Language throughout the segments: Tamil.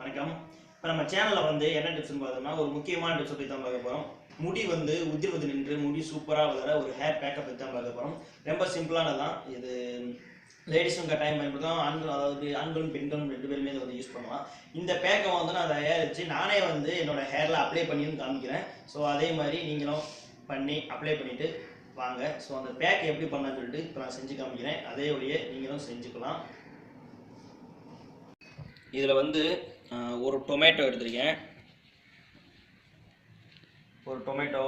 வணக்கம். இப்போ நம்ம சேனலில் வந்து என்ன டிப்ஸ்னு பார்த்தோம்னா ஒரு முக்கியமான டிப்ஸ் பற்றி தான் பார்க்க போகிறோம் முடி வந்து உதிர்வது நின்று முடி சூப்பராக வளர ஒரு ஹேர் பேக்கப் பற்றி தான் பார்க்க போகிறோம் ரொம்ப சிம்பிளானதான் இது லேடிஸும் கட்டாயம் பயன்படுத்தும் ஆண்கள் அதாவது ஆண்களும் பெண்களும் ரெண்டு பேருமே இதை வந்து யூஸ் பண்ணலாம். இந்த பேக்கை வந்து நான் தயாரித்து நானே வந்து என்னோட ஹேரில் அப்ளை பண்ணியும் காமிக்கிறேன். ஸோ அதே மாதிரி நீங்களும் பண்ணி அப்ளை பண்ணிவிட்டு வாங்க. ஸோ அந்த பேக் எப்படி பண்ணான்னு சொல்லிட்டு இப்போ நான் செஞ்சு காமிக்கிறேன். அதே வழியே நீங்களும் செஞ்சுக்கலாம். இதில் வந்து ஒரு டொமேட்டோ எடுத்திருக்கேன். ஒரு டொமேட்டோ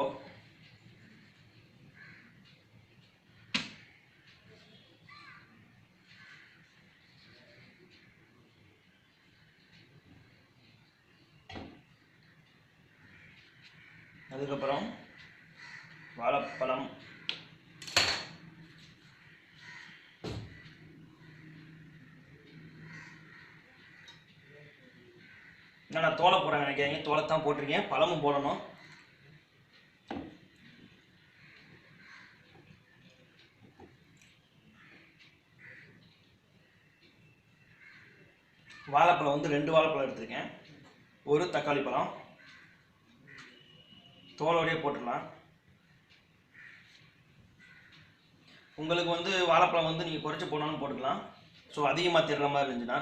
அதுக்கப்புறம் வாழைப்பழம். என்ன நான் தோலை போடுறேன் நினைக்காதீங்க. தோலை தான் போட்டிருக்கேன். பழமும் போடணும். வாழைப்பழம் வந்து ரெண்டு வாழைப்பழம் எடுத்திருக்கேன். ஒரு தக்காளி பழம். தோலோடையே போட்டுடலாம். உங்களுக்கு வந்து வாழைப்பழம் வந்து நீங்கள் குறைச்சி போனாலும் போட்டுக்கலாம். ஸோ அதிகமாக தெரிற மாதிரி இருந்துச்சுன்னா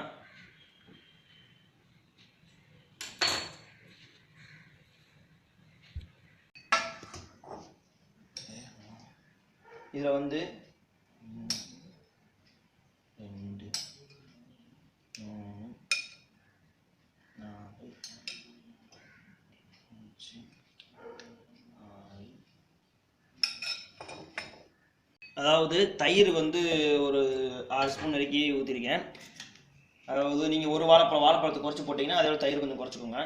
இதில் வந்து ரெண்டு மூணு நாலு அஞ்சு ஆறு. அதாவது தயிர் வந்து ஒரு ஆறு ஸ்பூன் வரைக்கும் ஊற்றிருக்கேன் அதாவது நீங்கள் ஒரு வாழைப்பழம் வாழைப்பழத்தை குறைச்சி போட்டிங்கன்னா அதோட தயிர் கொஞ்சம் குறைச்சிக்கோங்க.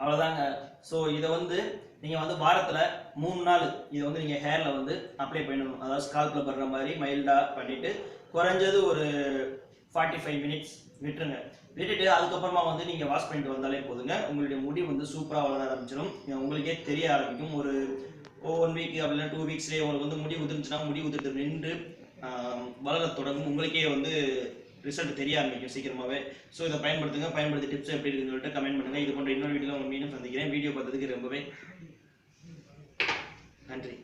அவ்வளோதாங்க ஸோ இதை வந்து நீங்கள் வந்து வாரத்தில் மூணு நாள் இதை வந்து நீங்கள் ஹேரில் வந்து அப்ளை பண்ணணும். அதாவது ஸ்கால்பில் படுற மாதிரி மைல்டாக பண்ணிவிட்டு குறைஞ்சது ஒரு ஃபார்ட்டி ஃபைவ் மினிட்ஸ் விட்டுருங்க. விட்டுட்டு அதுக்கப்புறமா வந்து நீங்கள் வாஷ் பண்ணிட்டு வந்தாலே போதுங்க. உங்களுடைய முடி வந்து சூப்பராக வளர ஆரம்பிச்சிடும் உங்களுக்கே தெரிய ஆரம்பிக்கும். ஒரு ஒன் வீக் அப்படின்னா டூ வீக்ஸ்லேயே உங்களுக்கு வந்து முடி உதிர்ந்துச்சுன்னா முடி உதிர்த்து நின்று வளர தொடங்கும். உங்களுக்கே வந்து ரிசல்ட் தெரிய ஆரம்பிக்கும் சீக்கிரமாகவே ஸோ இதை பயன்படுத்துங்க பயன்படுத்தி டிப்ஸ் எப்படி இருக்குன்னு சொல்லிட்டு கமெண்ட் பண்ணுங்க. இது போன்ற இன்னொரு வீடியோவில் உங்களை மீண்டும் சந்திக்கிறேன். வீடியோ பார்த்ததுக்கு ரொம்பவே நன்றி.